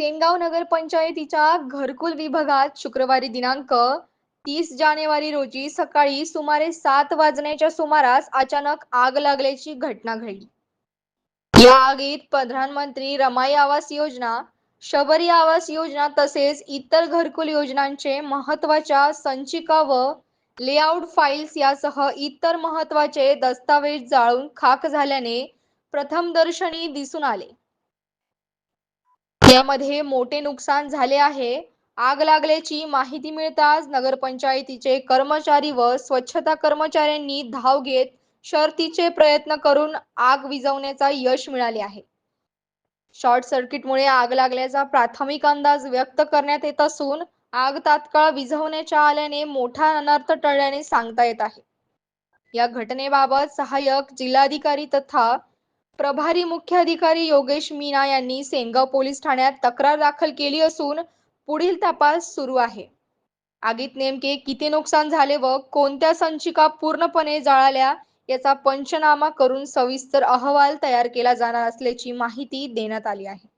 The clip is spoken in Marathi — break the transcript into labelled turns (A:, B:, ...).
A: सेनगाव नगरपंचायतीच्या घरकुल विभागात शुक्रवारी दिनांक तीस जानेवारी रोजी सकाळी सुमारे सात वाजण्याच्या सुमारास अचानक आग लागल्याची घटना घडली. या आगीत प्रधानमंत्री रमाई आवास योजना शबरी आवास योजना तसेच इतर घरकुल योजनांचे महत्त्वाच्या संचिका व लेआउट फाईल्स यासह इतर महत्त्वाचे दस्तावेज जाळून खाक झाल्याने प्रथमदर्शनी दिसून आले. यामध्ये मोठे नुकसान झाले आहे. आग लागल्याची माहिती मिळताच नगरपंचायतीचे कर्मचारी व स्वच्छता कर्मचाऱ्यांनी धाव घेत शर्तीचे प्रयत्न करून आग विझवण्याचा यश मिळाले आहे. शॉर्ट सर्किटमुळे आग लागल्याचा प्राथमिक अंदाज व्यक्त करण्यात येत असून आग तात्काळ विझवण्याच्या आल्याने मोठा अनर्थ टळल्याने सांगता येत आहे. या घटनेबाबत सहाय्यक जिल्हाधिकारी तथा प्रभारी मुख्याधिकारी योगेश मीना यांनी सेनगाव पोलीस ठाण्यात तक्रार दाखल केली असून पुढील तपास सुरू आहे. आगीत नेमके किती नुकसान झाले व कोणत्या संचिका पूर्णपणे जळाल्या याचा पंचनामा करून सविस्तर अहवाल तयार केला जाणार असल्याची माहिती देण्यात आली आहे.